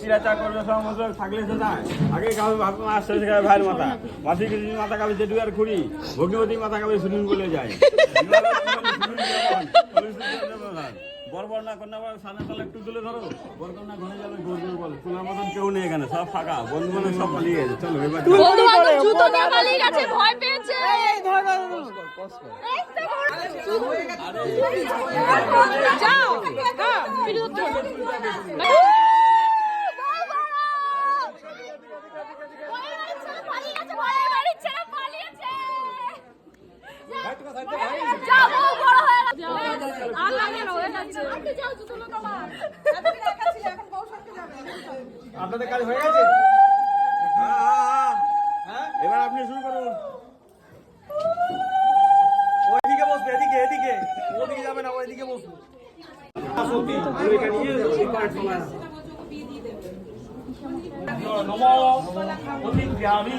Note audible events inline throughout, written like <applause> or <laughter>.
চিরা করবে সব মতো থাকলে আগে খাবে ভাইয়ের মাথা। কিছু মাথা খাবে যেটু আর খুঁড়ি। ভগ্নবতী মাথা খাবে সুনীল বলে যায়। না কন্যা সামনে তলে একটু তুলে ধরো। যাবে তোমার মতন কেউ নেই এখানে সব ফাঁকা। বন্ধু বান্ধব সব পালিয়ে গেছে। চলো এবার যাও। বন্ধু বান্ধব জুতো নিয়ে পালিয়ে গেছে ভয় পেয়েছে। যাও ভিডিও ধরো যাব বড় হয়ে গেছে আর লাগে না হয়ে যাচ্ছে যাও জুতো লোক আমার আপনাদের কাজ হয়ে গেছে হ্যাঁ, হ্যাঁ, হ্যাঁ। এবার আপনি শুরু করুন ওইদিকে বসবে এদিকে এদিকে ওদিকে যাবে না ওইদিকে বসবে নম অতিথ্যামি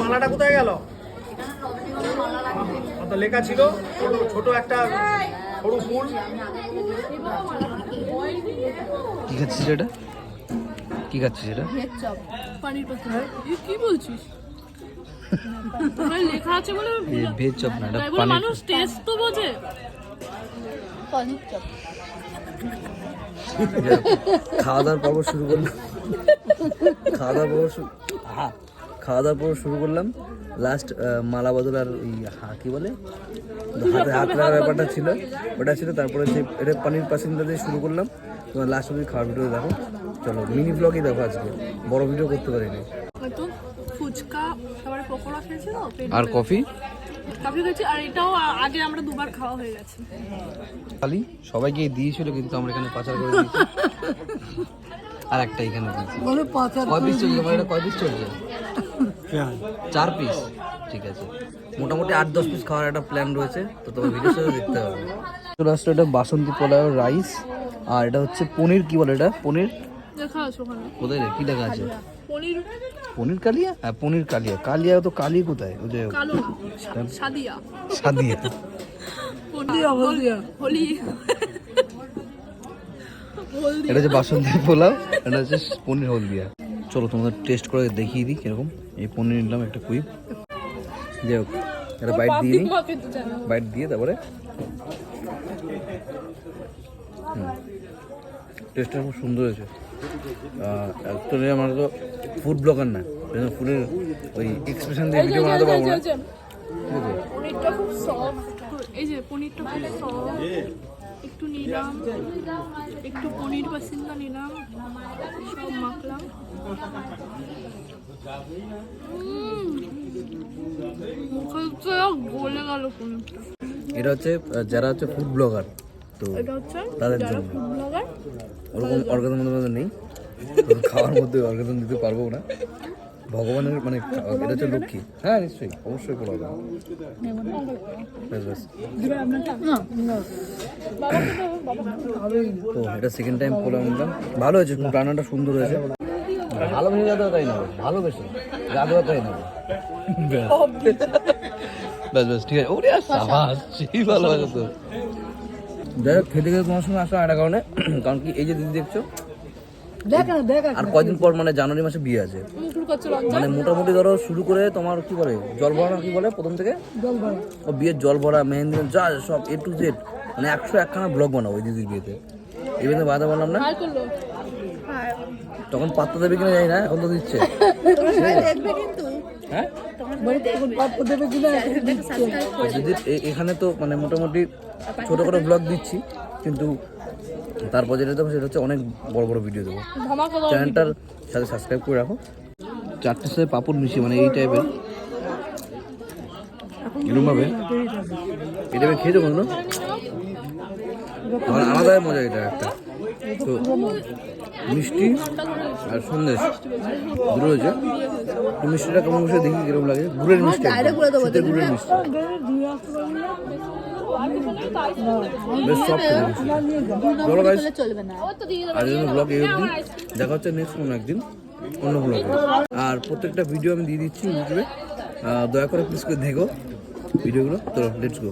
মালাটা কোথায় গেল? কত লেখা ছিল ছোট ছোট একটা সরু ফুল। কি খাচ্ছিস এটা? কি খাচ্ছিস এটা? কি বলছিস? লেখা আছে বলে আমি ভেজ চপ না এটা পানির মানুষ টেস্ট তো বোঝে। খাওয়া দাওয়ার পর্ব শুরু করলাম। খাওয়া দাওয়ার পর্ব শুরু আহা! খাওয়া দাওয়ার পর শুরু করলাম। লাস্ট মালা বদল আর ওই হা কি বলে? হাতে হাত লাগার ব্যাপারটা ছিল। ওটা ছিল তারপরে যে এটা পানির পাসিংটা দিয়ে শুরু করলাম। তোমার লাস্ট অব্দি খাওয়ার ভিডিও দেখো। চলো মিনি ব্লগই দেখো আজকে। বড় ভিডিও করতে পারিনি। হয়তো ফুচকা তারপরে পকোড়া খেয়েছি আর কফি। কফি খেয়েছি আর এটাও আগে আমরা দুবার খাওয়া হয়ে গেছে। খালি সবাইকে দিয়েছিল কিন্তু আমরা এখানে পাচার করে দিয়েছি। <laughs> আর একটা এখানে কয় পিস চলছে এটা কয় পিস চলছে? চার পিস ঠিক আছে। মোটামুটি আট দশ পিস খাওয়ার একটা প্ল্যান রয়েছে তো তোমার ভিডিওর সাথে দেখতে হবে। চলে আসলো এটা বাসন্তী পোলাও রাইস আর এটা হচ্ছে পনির কি বলে এটা? পনির? দেখা আছে ওখানে। কোথায় রে? কি লেখা আছে? পনির? পনির কালিয়া? হ্যাঁ পনির কালিয়া। কালিয়া তো কালি কোথায়? ওই যে কালো সাদিয়া। সাদিয়া। এটা হচ্ছে বাসন্তী পোলাও। এটা হচ্ছে পনির হলদিয়া। চলো তোমাদের টেস্ট করে দেখিয়ে দিই কীরকম। এই পনির নিলাম একটা কুইপ যাই হোক একটা বাইট দিয়ে নিই। বাইট দিয়ে তারপরে। টেস্টটা খুব সুন্দর হয়েছে। অ্যাকচুয়ালি আমরা তো ফুড ব্লগার না। ফুডের ওই এক্সপ্রেশন দিয়ে ভিডিও বানাতে পারব না। পনিরটা খুব সফট এই যে পনিরটা খুব সফট একটু নিলাম। একটু পনির পাসিন্দা নিলাম সব মাখলাম। গলে গেল এটা হচ্ছে যারা হচ্ছে ফুড ব্লগার তো তাদের জন্য। ওরকম নেই। <laughs> খাওয়ার মধ্যে অর্গাজন দিতে পারব না। ভগবানের মানে এটা হচ্ছে লক্ষ্মী। হ্যাঁ নিশ্চয়ই অবশ্যই ব্যাস ব্যাস তো এটা সেকেন্ড টাইম পোলাও নিলাম ভালো হয়েছে রান্নাটা সুন্দর হয়েছে। ভালোবেসে যা দেওয়া তাই নেবে ভালোবেসে। যা দেওয়া তাই নেবে। ব্যাস ব্যাস ঠিক আছে। ওরে সাবাস সেই ভালো তো। যাই হোক খেতে খেতে তোমার সঙ্গে আসা একটা কারণে কারণ কি এই যে দিদি দেখছ আর কয়দিন পর মানে জানুয়ারি মাসে বিয়ে আছে? মানে মোটামুটি ধরো শুরু করে তোমার কি বলে জল ভরা না কি বলে প্রথম থেকে? ও বিয়ের জল ভরা মেহেন্দি যা সব এ টু জেড মানে একশো একখানা ব্লগ বানাবো ওই দিদির বিয়েতে। এই বিয়েতে বাধা বললাম না? তখন পাত্তা দেবে কিনা জানি না এখন তো দিচ্ছে। হ্যাঁ? এখানে তো মানে মোটামুটি ছোট করে ব্লগ দিচ্ছি কিন্তু তারপর যেটা দেবো সেটা হচ্ছে অনেক বড় বড় ভিডিও দেবো। চ্যানেলটার সাথে সাবস্ক্রাইব করে রাখো। চারটের সাথে পাপড় মিশিয়ে মানে এই টাইপের এরকমভাবে এটা আমি খেয়েছো কোনো? আমার আলাদা মজা এটা একটা। তো মিষ্টি আর সন্দেশ। দুটো রয়েছে। তো মিষ্টিটা কেমন বসে দেখি কীরকম লাগে। গুড়ের মিষ্টি। শীতের গুড়ের মিষ্টি। বেশ গাইস জন্য ব্লগ এই অবধি দেখা হচ্ছে নেক্সট কোনো একদিন অন্য ব্লগে আর প্রত্যেকটা ভিডিও আমি দিয়ে দিচ্ছি ইউটিউবে দয়া করে প্লিজ করে দেখো ভিডিওগুলো। তো লেটস গো